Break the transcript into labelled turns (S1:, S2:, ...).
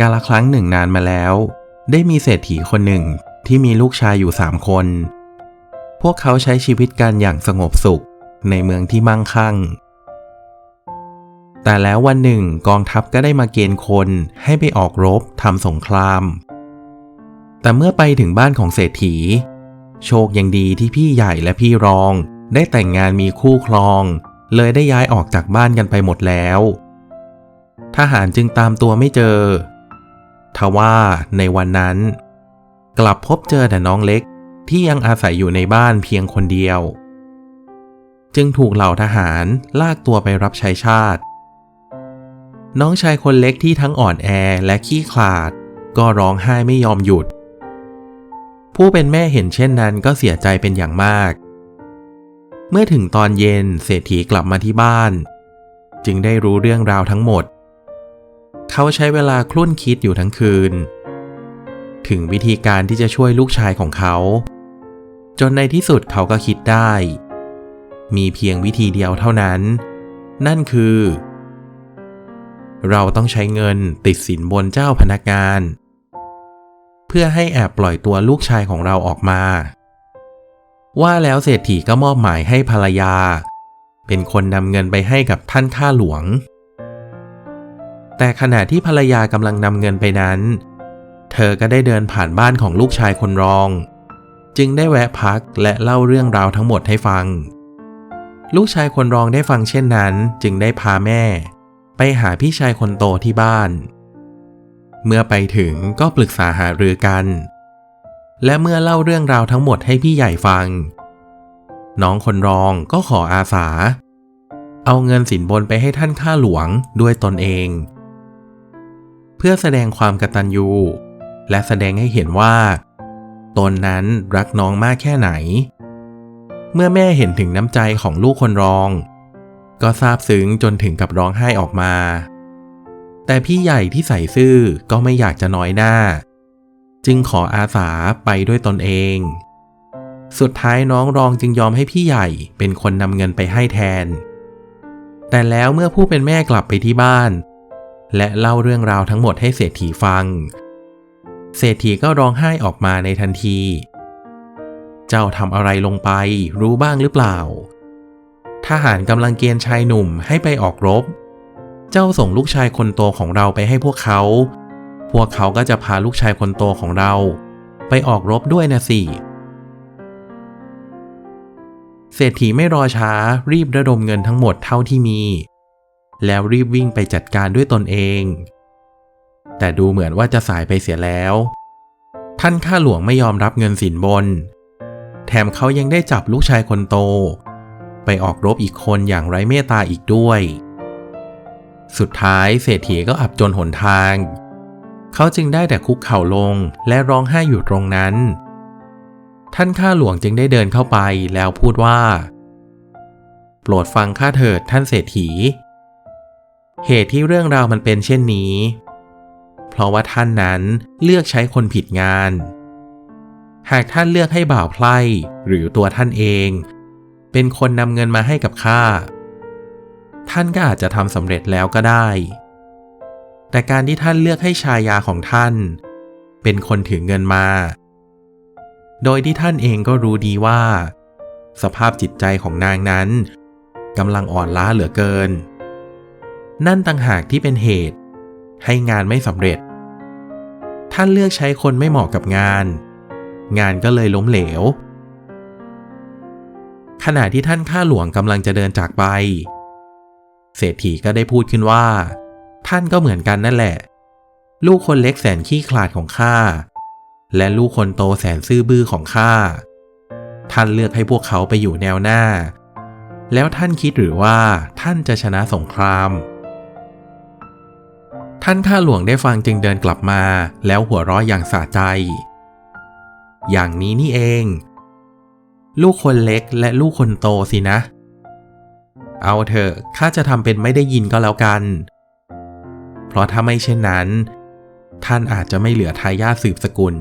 S1: กาลครั้งหนึ่งนานมาแล้ว ได้มีเศรษฐีคนหนึ่งที่มีลูกชายอยู่สามคน พวกเขาใช้ชีวิตกันอย่างสงบสุขในเมืองที่มั่งคั่ง แต่แล้ววันหนึ่งกองทัพก็ได้มาเกณฑ์คนให้ไปออกรบทำสงคราม แต่เมื่อไปถึงบ้านของเศรษฐี โชคยังดีที่พี่ใหญ่และพี่รอง ได้แต่งงานมีคู่ครอง เลยได้ย้ายออกจากบ้านกันไปหมดแล้ว ทหารจึงตามตัวไม่เจอ ทว่าในวันนั้น กลับพบเจอแต่น้องเล็กที่ยังอาศัยอยู่ในบ้านเพียงคนเดียว จึงถูกเหล่าทหารลากตัวไปรับใช้ชาติ น้องชายคนเล็กที่ทั้งอ่อนแอและขี้ขลาด ก็ร้องไห้ไม่ยอมหยุด ผู้เป็นแม่เห็นเช่นนั้นก็เสียใจเป็นอย่างมาก เมื่อถึงตอนเย็นเศรษฐีกลับมาที่บ้าน จึงได้รู้เรื่องราวทั้งหมด เขาใช้เวลาคลุ่นคิดอยู่ทั้งคืน ถึงวิธีการที่จะช่วยลูกชายของเขา จนในที่สุดเขาก็คิดได้ มีเพียงวิธีเดียวเท่านั้น นั่นคือ เราต้องใช้เงินติดสินบนเจ้าพนักงาน เพื่อให้แอบปล่อยตัวลูกชายของเราออกมา ว่าแล้วเศรษฐีก็มอบหมายให้ภรรยา เป็นคนนำเงินไปให้กับท่านข้าหลวง แต่ขณะที่ภรรยากำลังนำเงินไปนั้น เธอก็ได้เดินผ่านบ้านของลูกชายคนรอง จึงได้แวะพักและเล่าเรื่องราวทั้งหมดให้ฟัง ลูกชายคนรองได้ฟังเช่นนั้น จึงได้พาแม่ ไปหาพี่ชายคนโตที่บ้าน เมื่อไปถึงก็ปรึกษาหารือกัน และเมื่อเล่าเรื่องราวทั้งหมดให้พี่ใหญ่ฟัง น้องคนรองก็ขออาสา เอาเงินสินบนไปให้ท่านข้าหลวงด้วยตนเอง เพื่อแสดงความกตัญญูและแสดงให้เห็นว่า ตนนั้นรักน้องมากแค่ไหน เมื่อแม่เห็นถึงน้ำใจของลูกคนรอง ก็ซาบซึ้งจนถึงกับร้องไห้ออกมา แต่พี่ใหญ่ที่ใส่ซื่อก็ไม่อยากจะน้อยหน้า จึงขออาสาไปด้วยตนเอง สุดท้ายน้องรองจึงยอมให้พี่ใหญ่เป็นคนนำเงินไปให้แทน แต่แล้วเมื่อผู้เป็นแม่กลับไปที่บ้าน และเล่าเรื่องราวทั้งหมดให้เศรษฐีฟัง เศรษฐีก็ร้องไห้ออกมาในทันที เจ้าทำอะไรลงไป รู้บ้างหรือเปล่า ทหารกำลังเกณฑ์ชายหนุ่มให้ไปออกรบ เจ้าส่งลูกชายคนโตของเราไปให้พวกเขา พวกเขาก็จะพาลูกชายคนโตของเรา ไปออกรบด้วยนะสิเศรษฐีไม่รอช้ารีบระดมเงินทั้งหมดเท่าที่มี แล้วรีบวิ่งไปจัดการด้วยตนเอง แต่ดูเหมือนว่าจะสายไปเสียแล้ว ท่านข้าหลวงไม่ยอมรับเงินสินบน แถมเขายังได้จับลูกชายคนโต ไปออกรบอีกคนอย่างไร้เมตตาอีกด้วย สุดท้ายเศรษฐีก็อับจนหนทาง เขาจึงได้แต่คุกเข่าลงและร้องไห้อยู่ตรงนั้น ท่านข้าหลวงจึงได้เดินเข้าไปแล้วพูดว่า โปรดฟังข้าเถิดท่านเศรษฐี เหตุที่เรื่องราวมันเป็นเช่นนี้ เพราะว่าท่านนั้นเลือกใช้คนผิดงาน หากท่านเลือกให้บ่าวไพร่หรือตัวท่านเอง เป็นคนนำเงินมาให้กับข้าท่านก็อาจจะทำสำเร็จแล้วก็ได้ แต่การที่ท่านเลือกให้ชายาของท่าน เป็นคนถือเงินมา โดยที่ท่านเองก็รู้ดีว่า สภาพจิตใจของนางนั้นกำลังอ่อนล้าเหลือเกิน นั่นต่างหากที่เป็นเหตุ ให้งานไม่สำเร็จ ท่านเลือกใช้คนไม่เหมาะกับงาน งานก็เลยล้มเหลว ขณะที่ท่านข้าหลวงกำลังจะเดินจากไป เศรษฐีก็ได้พูดขึ้นว่า ท่านก็เหมือนกันนั่นแหละ ลูกคนเล็กแสนขี้ขลาดของข้าและลูกคนโตแสนซื่อบื้อของข้าท่านเลือกให้พวกเขาไปอยู่แนวหน้า แล้วท่านคิดหรือว่าท่านจะชนะสงคราม ท่านข้าหลวงได้ฟังจึงเดินกลับมา แล้วหัวเราะอย่างสะใจ อย่างนี้นี่เอง ลูกคนเล็กและลูกคนโตสินะ เอาเถอะข้าจะทำเป็นไม่ได้ยินก็แล้วกัน เพราะถ้าไม่เช่นนั้น ท่านอาจจะไม่เหลือทายาทสืบสกุล